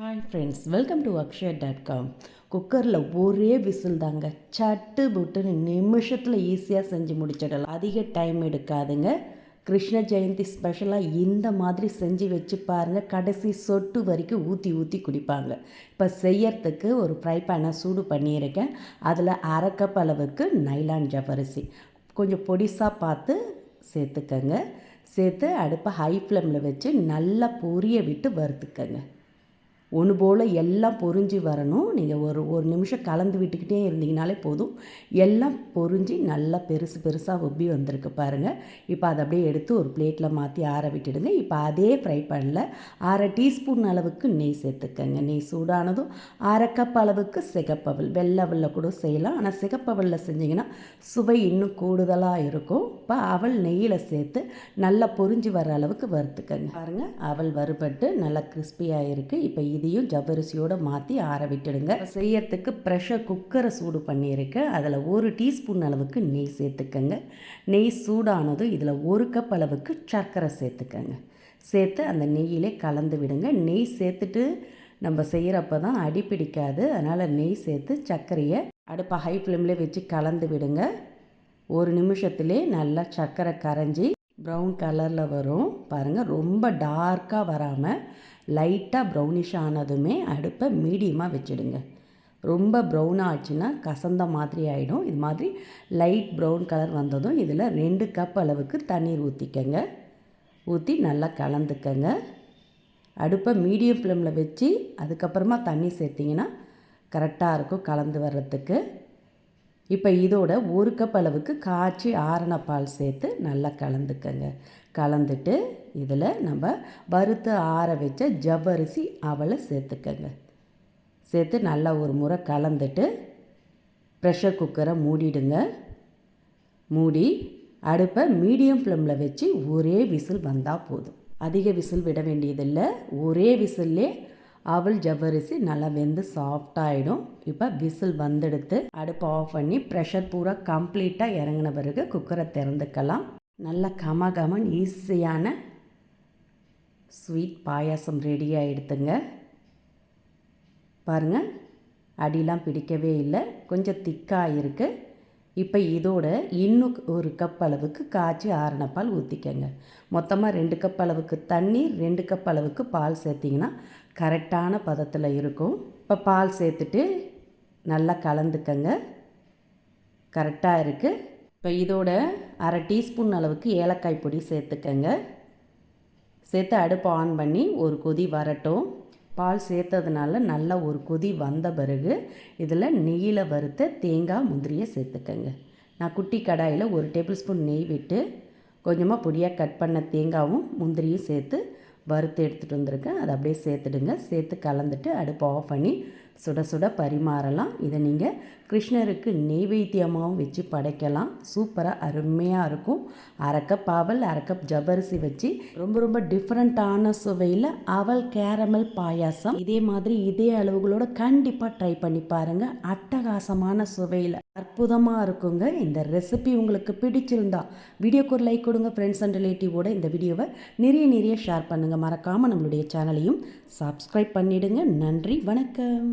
Hi friends welcome to Akshaya dot com குக்கரில் ஒரே whistle தாங்க. சட்டு புட்டுன்னு நிமிஷத்தில் ஈஸியாக செஞ்சு முடிச்சிடலாம். அதிக டைம் எடுக்காதுங்க. கிருஷ்ண ஜெயந்தி ஸ்பெஷலாக இந்த மாதிரி செஞ்சு வச்சு பாருங்கள் கடைசி சொட்டு வரைக்கும் ஊற்றி ஊற்றி குடிப்பாங்க. இப்போ செய்யறதுக்கு ஒரு ஃப்ரை பேனை சூடு பண்ணியிருக்கேன். அதில் அரை கப் அளவுக்கு நைலான் ஜவரிசி கொஞ்சம் பொடிசாக பார்த்து சேர்த்துக்கங்க. சேர்த்து அடுப்பை ஹை ஃப்ளேமில் வச்சு நல்லா பொரிய விட்டு வறுத்துக்கங்க. ஒன்று போல் எல்லாம் பொறிஞ்சு வரணும். நீங்கள் ஒரு ஒரு நிமிஷம் கலந்து விட்டுக்கிட்டே இருந்தீங்கனாலே போதும். எல்லாம் பொறிஞ்சு நல்லா பெருசு பெருசாக ஒப்பி வந்திருக்கு பாருங்கள் இப்போ அதை அப்படியே எடுத்து ஒரு பிளேட்டில் மாற்றி ஆற விட்டுடுங்க. இப்போ அதே ஃப்ரை பண்ணல அரை டீஸ்பூன் அளவுக்கு நெய் சேர்த்துக்கங்க. நெய் சூடானதும் அரை கப் அளவுக்கு சிகப்பவல். வெள்ளவலில் கூட செய்யலாம். ஆனால் சிகப்பவலில் செஞ்சிங்கன்னா சுவை இன்னும் கூடுதலாக இருக்கும். இப்போ அவள் நெய்யில் சேர்த்து நல்லா பொறிஞ்சு வர அளவுக்கு வறுத்துக்கங்க. பாருங்கள் அவள் வறுபட்டு நல்லா கிறிஸ்பியாக இருக்குது இப்போ இதையும் ஜவ்வரிசியோடு மாற்றி ஆற விட்டுடுங்க. செய்யறதுக்கு ப்ரெஷர் குக்கரை சூடு பண்ணியிருக்கேன் அதில் ஒரு டீஸ்பூன் அளவுக்கு நெய் சேர்த்துக்கங்க. நெய் சூடானதும் இதில் ஒரு கப் அளவுக்கு சர்க்கரை சேர்த்துக்கங்க. சேர்த்து அந்த நெய்யிலே கலந்து விடுங்க. நெய் சேர்த்துட்டு நம்ம செய்கிறப்ப தான் அடி பிடிக்காது. அதனால் நெய் சேர்த்து சர்க்கரையை அடுப்பை ஹை ஃப்ளேம்லேயே வச்சு கலந்து விடுங்க. ஒரு நிமிஷத்துலேயே நல்லா சர்க்கரை கரைஞ்சி ப்ரௌன் கலரில் வரும். பாருங்கள் ரொம்ப டார்க்காக வராமல் லைட்டாக ப்ரௌனிஷ் ஆனதுமே அடுப்பை மீடியமாக வச்சுடுங்க. ரொம்ப ப்ரௌன் ஆச்சுன்னா கசந்த மாதிரி ஆகிடும் இது மாதிரி லைட் ப்ரௌன் கலர் வந்ததும் இதில் ரெண்டு கப் அளவுக்கு தண்ணீர் ஊற்றிக்கங்க ஊற்றி நல்லா கலந்துக்கங்க. அடுப்பை மீடியம் ஃப்ளேமில் வச்சு அதுக்கப்புறமா தண்ணி சேர்த்திங்கன்னா கரெக்டாக இருக்கும் கலந்து வர்றதுக்கு. இப்போ இதோட ஒரு கப் அளவுக்கு காய்ச்சி ஆரண பால் சேர்த்து நல்லா கலந்துக்கங்க. கலந்துட்டு இதில் நம்ம வறுத்து ஆற வச்ச ஜவ்வரிசி அவளை சேர்த்துக்கங்க. சேர்த்து நல்லா ஒரு முறை கலந்துட்டு ப்ரெஷர் குக்கரை மூடிடுங்க. மூடி அடுப்பை மீடியம் ஃப்ளேமில் வச்சு ஒரே விசில் வந்தால் போதும். அதிக விசில் விட வேண்டியதில்லை. ஒரே விசில்லே அவள் ஜவ்வரிசி நல்லா வெந்து சாஃப்டாகிடும் இப்போ விசில் வந்தெடுத்து அடுப்பு ஆஃப் பண்ணி ப்ரெஷர் பூரா கம்ப்ளீட்டாக இறங்கின பிறகு குக்கரை திறந்துக்கலாம். நல்ல கம கமன் ஈஸியான ஸ்வீட் பாயாசம் ரெடியாக எடுத்துங்க. பாருங்கள் அடிலாம் பிடிக்கவே இல்லை. கொஞ்சம் திக்காக இருக்குது இப்போ இதோட இன்னும் ஒரு கப் அளவுக்கு காய்ச்சி ஆறின பால் ஊற்றிக்கங்க மொத்தமாக ரெண்டு கப் அளவுக்கு தண்ணீர் ரெண்டு கப் அளவுக்கு பால் சேர்த்திங்கன்னா கரெக்டான பதத்தில் இருக்கும். இப்போ பால் சேர்த்துட்டு நல்லா கலந்துக்கங்க. கரெக்டாக இருக்குது இப்போ இதோட அரை டீஸ்பூன் அளவுக்கு ஏலக்காய் பொடி சேர்த்துக்கங்க. சேர்த்து அடுப்பு ஆன் பண்ணி ஒரு கொதி வரட்டும். பால் சேர்த்ததுனால நல்லா ஒரு கொதி வந்த பிறகு இதில் நெய்யில் வறுத்த தேங்காய் முந்திரியை சேர்த்துக்கங்க. நான் குட்டி கடாயில் ஒரு டேபிள் ஸ்பூன் நெய் விட்டு கொஞ்சமாக பொடியாக கட் பண்ண தேங்காவும் முந்திரியும் சேர்த்து வறுத்து எடுத்துகிட்டு வந்திருக்கேன். அதை அப்படியே சேர்த்துடுங்க. சேர்த்து கலந்துட்டு அடுப்பை ஆஃப் பண்ணி சுட சுட பரிமாறலாம். இதை நீங்கள் கிருஷ்ணருக்கு நெய்வேத்தியமாகவும் வச்சு படைக்கலாம். சூப்பராக அருமையாக இருக்கும். அரைக்கப் அவல் அரைக்கப் ஜபரிசி வச்சு ரொம்ப ரொம்ப டிஃப்ரெண்ட்டான சுவையில் அவல் கேரமல் பாயாசம். இதே மாதிரி இதே அளவுகளோட கண்டிப்பாக ட்ரை பண்ணி பாருங்கள் அட்டகாசமான சுவையில் அற்புதமாக இருக்குங்க. இந்த ரெசிபி உங்களுக்கு பிடிச்சிருந்தா வீடியோக்கு ஒரு லைக் கொடுங்க. ஃப்ரெண்ட்ஸ் அண்ட் ரிலேட்டிவோட இந்த வீடியோவை நிறைய நிறைய ஷேர் பண்ணுங்கள் மறக்காமல் நம்மளுடைய சேனலையும் சப்ஸ்கிரைப் பண்ணிவிடுங்க நன்றி வணக்கம்.